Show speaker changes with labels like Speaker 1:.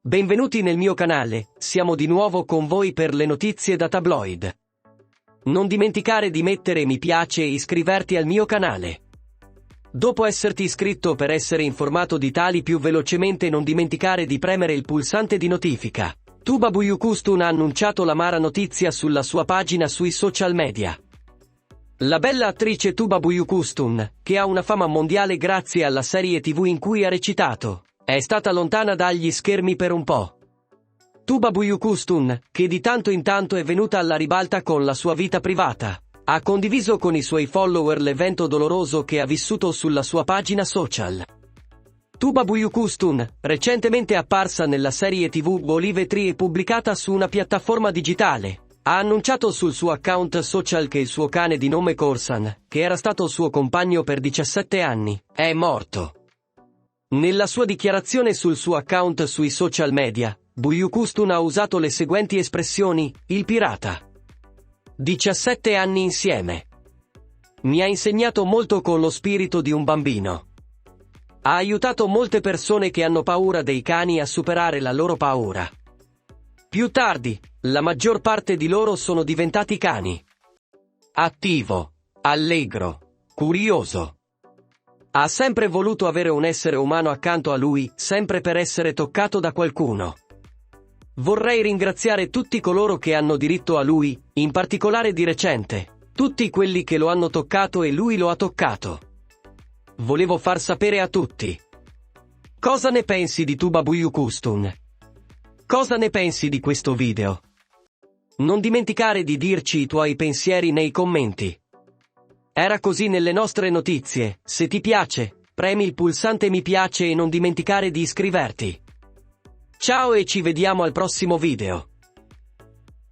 Speaker 1: Benvenuti nel mio canale, siamo di nuovo con voi per le notizie da tabloid. Non dimenticare di mettere mi piace e iscriverti al mio canale. Dopo esserti iscritto per essere informato di tali più velocemente non dimenticare di premere il pulsante di notifica. Tuba Buyukustun ha annunciato l'amara notizia sulla sua pagina sui social media. La bella attrice Tuba Buyukustun, che ha una fama mondiale grazie alla serie tv in cui ha recitato, è stata lontana dagli schermi per un po'. Tuba Buyukustun, che di tanto in tanto è venuta alla ribalta con la sua vita privata, ha condiviso con i suoi follower l'evento doloroso che ha vissuto sulla sua pagina social. Tuba Buyukustun, recentemente apparsa nella serie tv Olive Tree e pubblicata su una piattaforma digitale, ha annunciato sul suo account social che il suo cane di nome Corsan, che era stato suo compagno per 17 anni, è morto. Nella sua dichiarazione sul suo account sui social media, Buyukustun ha usato le seguenti espressioni, il pirata. 17 anni insieme. Mi ha insegnato molto con lo spirito di un bambino. Ha aiutato molte persone che hanno paura dei cani a superare la loro paura. Più tardi, la maggior parte di loro sono diventati cani. Attivo, allegro, curioso. Ha sempre voluto avere un essere umano accanto a lui, sempre per essere toccato da qualcuno. Vorrei ringraziare tutti coloro che hanno diritto a lui, in particolare di recente, tutti quelli che lo hanno toccato e lui lo ha toccato. Volevo far sapere a tutti. Cosa ne pensi di Tuba Buyukustun? Cosa ne pensi di questo video? Non dimenticare di dirci i tuoi pensieri nei commenti. Era così nelle nostre notizie, se ti piace, premi il pulsante mi piace e non dimenticare di iscriverti. Ciao e ci vediamo al prossimo video.